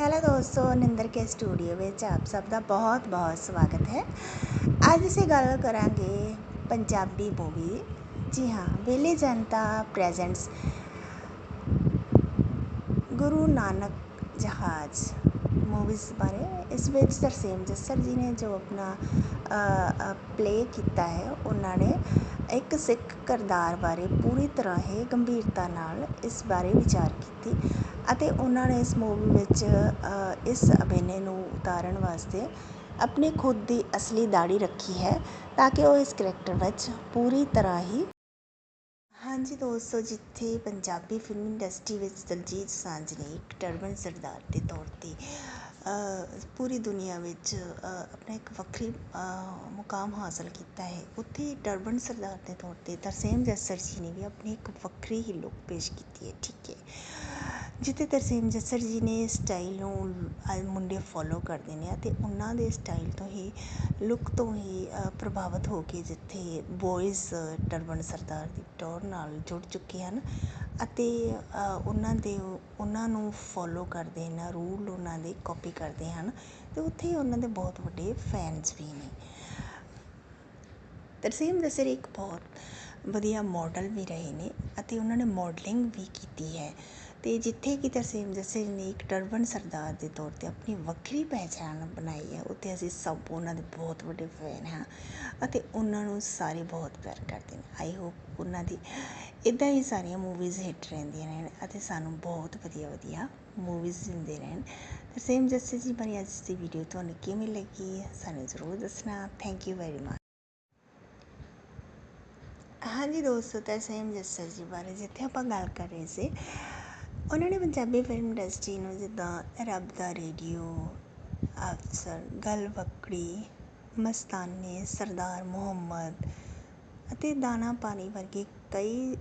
Hello ਦੋਸਤੋ ਨਿੰਦਰ ਕੇ studio ਵਿੱਚ ਆਪ ਸਭ ਦਾ ਬਹੁਤ ਬਹੁਤ ਸਵਾਗਤ ਹੈ ਅੱਜ ਅਸੀਂ ਗੱਲ ਕਰਾਂਗੇ ਪੰਜਾਬੀ ਮੂਵੀ ਜੀ ਹਾਂ ਵੇਲੇ ਜਨਤਾ ਪ੍ਰੈਜ਼ੈਂਟਸ ਗੁਰੂ ਨਾਨਕ ਜਹਾਜ਼ ਮੂਵੀਜ਼ ਬਾਰੇ ਇਸ ਵਿੱਚ ਤਰਸੇਮ ਜੱਸਰ ਜੀ ਨੇ ਜੋ ਆਪਣਾ ਪਲੇ ਕੀਤਾ ਹੈ ਉਹਨਾਂ ਨੇ ਇੱਕ ਸਿੱਖ ਕਰਦਾਰ ਬਾਰੇ ਪੂਰੀ ਤਰ੍ਹਾਂ ਹੀ ਗੰਭੀਰਤਾ ਨਾਲ ਇਸ ਬਾਰੇ ਵਿਚਾਰ ਕੀਤੀ ਅਤੇ ਉਹਨਾਂ ਨੇ ਇਸ ਮੂਵੀ ਵਿੱਚ ਇਸ ਅਭਿਨੇ ਨੂੰ ਉਤਾਰਨ ਵਾਸਤੇ ਆਪਣੀ ਖੁਦ ਦੀ ਅਸਲੀ ਦਾੜੀ ਰੱਖੀ ਹੈ ਤਾਂ ਕਿ ਉਹ ਇਸ ਕਰੈਕਟਰ ਵਿੱਚ ਪੂਰੀ ਤਰ੍ਹਾਂ ਹੀ ਹਾਂਜੀ ਦੋਸਤੋ, ਜਿੱਥੇ ਪੰਜਾਬੀ ਫਿਲਮ ਇੰਡਸਟਰੀ ਵਿੱਚ ਦਲਜੀਤ ਸਾਂਝ ਨੇ ਇੱਕ ਟਰਬਨ ਸਰਦਾਰ ਦੇ ਤੌਰ 'ਤੇ ਪੂਰੀ ਦੁਨੀਆ ਵਿੱਚ ਆਪਣਾ ਇੱਕ ਵੱਖਰੀ ਮੁਕਾਮ ਹਾਸਲ ਕੀਤਾ ਹੈ। ਉੱਥੇ ਟਰਬਨ ਸਰਦਾਰ ਦੇ ਤੌਰ 'ਤੇ ਤਰਸੇਮ ਜੱਸਰ ਜੀ ਨੇ ਵੀ ਆਪਣੀ ਇੱਕ ਵੱਖਰੀ ਹੀ ਲੁੱਕ ਪੇਸ਼ ਕੀਤੀ ਹੈ, ਠੀਕ ਹੈ। ਜਿੱਥੇ ਤਰਸੇਮ ਜੱਸਰ ਜੀ ਨੇ ਸਟਾਈਲ ਨੂੰ ਮੁੰਡੇ ਫੋਲੋ ਕਰਦੇ ਨੇ ਅਤੇ ਉਹਨਾਂ ਦੇ ਸਟਾਈਲ ਤੋਂ ਹੀ ਲੁੱਕ ਤੋਂ ਹੀ ਪ੍ਰਭਾਵਿਤ ਹੋ ਕੇ ਜਿੱਥੇ ਬੋਇਜ਼ ਟਰਬਨ ਸਰਦਾਰ ਦੀ ਟੌਰ ਨਾਲ ਜੁੜ ਚੁੱਕੇ ਹਨ ਅਤੇ ਉਹਨਾਂ ਦੇ, ਉਹਨਾਂ ਨੂੰ ਫੋਲੋ ਕਰਦੇ ਨੇ ਰੂਲ ਉਹਨਾਂ ਦੇ ਕਾਪੀ ਕਰਦੇ ਹਨ ਅਤੇ ਉੱਥੇ ਉਹਨਾਂ ਦੇ ਬਹੁਤ ਵੱਡੇ ਫੈਨਸ ਵੀ ਨੇ। ਤਰਸੇਮ ਜੱਸਰ ਇੱਕ ਬਹੁਤ ਵਧੀਆ ਮੋਡਲ ਵੀ ਰਹੇ ਨੇ ਅਤੇ ਉਹਨਾਂ ਨੇ ਮੋਡਲਿੰਗ ਵੀ ਕੀਤੀ ਹੈ। ਅਤੇ ਜਿੱਥੇ ਕਿ ਤਰਸੇਮ ਜੱਸਰ ਨੇ ਇੱਕ ਟਰਬਨ ਸਰਦਾਰ ਦੇ ਤੌਰ 'ਤੇ ਆਪਣੀ ਵੱਖਰੀ ਪਹਿਚਾਣ ਬਣਾਈ ਹੈ, ਉੱਥੇ ਅਸੀਂ ਸਭ ਉਹਨਾਂ ਦੇ ਬਹੁਤ ਵੱਡੇ ਫੈਨ ਹਾਂ ਅਤੇ ਉਹਨਾਂ ਨੂੰ ਸਾਰੇ ਬਹੁਤ ਪਿਆਰ ਕਰਦੇ ਨੇ। ਆਈ ਹੋਪ ਉਹਨਾਂ ਦੀ ਇੱਦਾਂ ਹੀ ਸਾਰੀਆਂ ਮੂਵੀਜ਼ ਹਿੱਟ ਰਹਿੰਦੀਆਂ ਰਹਿਣ ਅਤੇ ਸਾਨੂੰ ਬਹੁਤ ਵਧੀਆ ਵਧੀਆ ਮੂਵੀਜ਼ ਦਿੰਦੇ ਰਹਿਣ। ਤਰਸੇਮ ਜੱਸਰ ਜੀ ਬਾਰੇ ਅੱਜ ਦੀ ਵੀਡੀਓ ਤੁਹਾਨੂੰ ਕਿਵੇਂ ਲੱਗੀ ਸਾਨੂੰ ਜ਼ਰੂਰ ਦੱਸਣਾ। ਥੈਂਕ ਯੂ ਵੈਰੀ ਮਚ ਹਾਂਜੀ ਦੋਸਤੋ ਤਰਸੇਮ ਜੱਸਰ ਜੀ ਬਾਰੇ ਜਿੱਥੇ ਆਪਾਂ ਗੱਲ ਕਰ ਰਹੇ ਸੀ ਉਹਨਾਂ ਨੇ ਪੰਜਾਬੀ ਫਿਲਮ ਇੰਡਸਟਰੀ ਨੂੰ ਜਿੱਦਾਂ ਰੱਬ ਦਾ ਰੇਡੀਓ ਅਫਸਰ ਗਲਵੱਕੜੀ ਮਸਤਾਨੇ, ਸਰਦਾਰ ਮੁਹੰਮਦ ਅਤੇ ਦਾਣਾ ਪਾਣੀ ਵਰਗੇ ਕਈ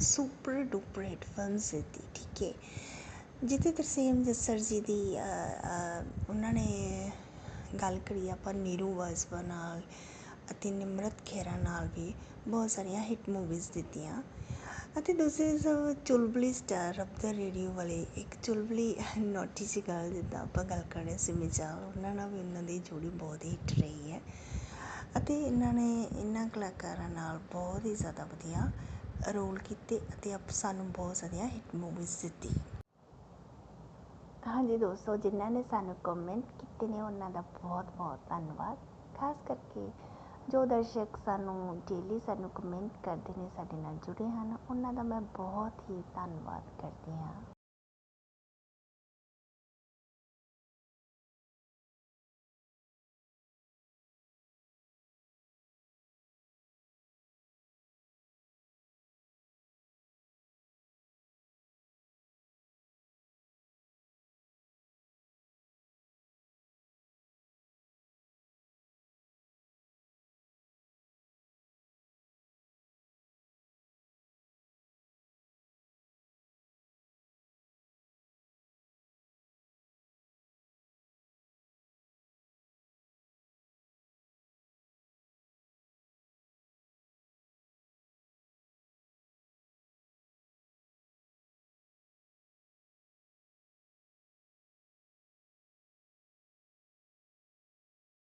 ਸੁਪਰ ਡੁਪਰ ਹਿੱਟ ਫਿਲਮਸ ਦਿੱਤੀ, ਠੀਕ ਹੈ। ਜਿੱਥੇ ਤਰਸੇਮ ਜੱਸਰ ਜੀ ਦੀ ਉਹਨਾਂ ਨੇ ਗੱਲ ਕਰੀ ਆਪਾਂ ਨੀਰੂ ਬਾਜਵਾ ਨਾਲ ਅਤੇ ਨਿਮਰਤ ਖਹਿਰਾ ਨਾਲ ਵੀ ਬਹੁਤ ਸਾਰੀਆਂ ਹਿੱਟ ਮੂਵੀਜ਼ ਦਿੱਤੀਆਂ। ਅਤੇ ਦੂਸਰੇ ਸਭ ਚੁਲਬੁਲੀ ਸਟਾਰ ਰੱਬ ਦਾ ਰੇਡੀਓ ਵਾਲੇ ਇੱਕ ਚੁਲਬੁਲੀ ਨੋਟੀ ਸੀ ਗੱਲ ਜਿੱਦਾਂ ਆਪਾਂ ਗੱਲ ਕਰ ਰਹੇ ਸੀ ਮਿਜ਼ਾਲ ਉਹਨਾਂ ਨਾਲ ਵੀ ਉਹਨਾਂ ਦੀ ਜੋੜੀ ਬਹੁਤ ਹੀ ਹਿੱਟ ਰਹੀ ਹੈ ਅਤੇ ਇਹਨਾਂ ਨੇ ਇਹਨਾਂ ਕਲਾਕਾਰਾਂ ਨਾਲ ਬਹੁਤ ਹੀ ਜ਼ਿਆਦਾ ਵਧੀਆ ਰੋਲ ਕੀਤੇ ਅਤੇ ਆਪ ਸਾਨੂੰ ਬਹੁਤ ਸਾਰੀਆਂ ਹਿੱਟ ਮੂਵੀਜ਼ ਦਿੱਤੀ। ਹਾਂਜੀ ਦੋਸਤੋ, ਜਿਨ੍ਹਾਂ ਨੇ ਸਾਨੂੰ ਕਮੈਂਟ ਕੀਤੇ ਨੇ, ਉਹਨਾਂ ਦਾ ਬਹੁਤ ਬਹੁਤ ਧੰਨਵਾਦ। ਖਾਸ ਕਰਕੇ ਜੋ ਦਰਸ਼ਕ ਸਾਨੂੰ ਡੇਲੀ ਸਾਨੂੰ ਕਮੈਂਟ ਕਰਦੇ ਨੇ, ਸਾਡੇ ਨਾਲ ਜੁੜੇ ਹਨ, ਉਹਨਾਂ ਦਾ ਮੈਂ ਬਹੁਤ ਹੀ ਧੰਨਵਾਦ ਕਰਦੀ ਹਾਂ।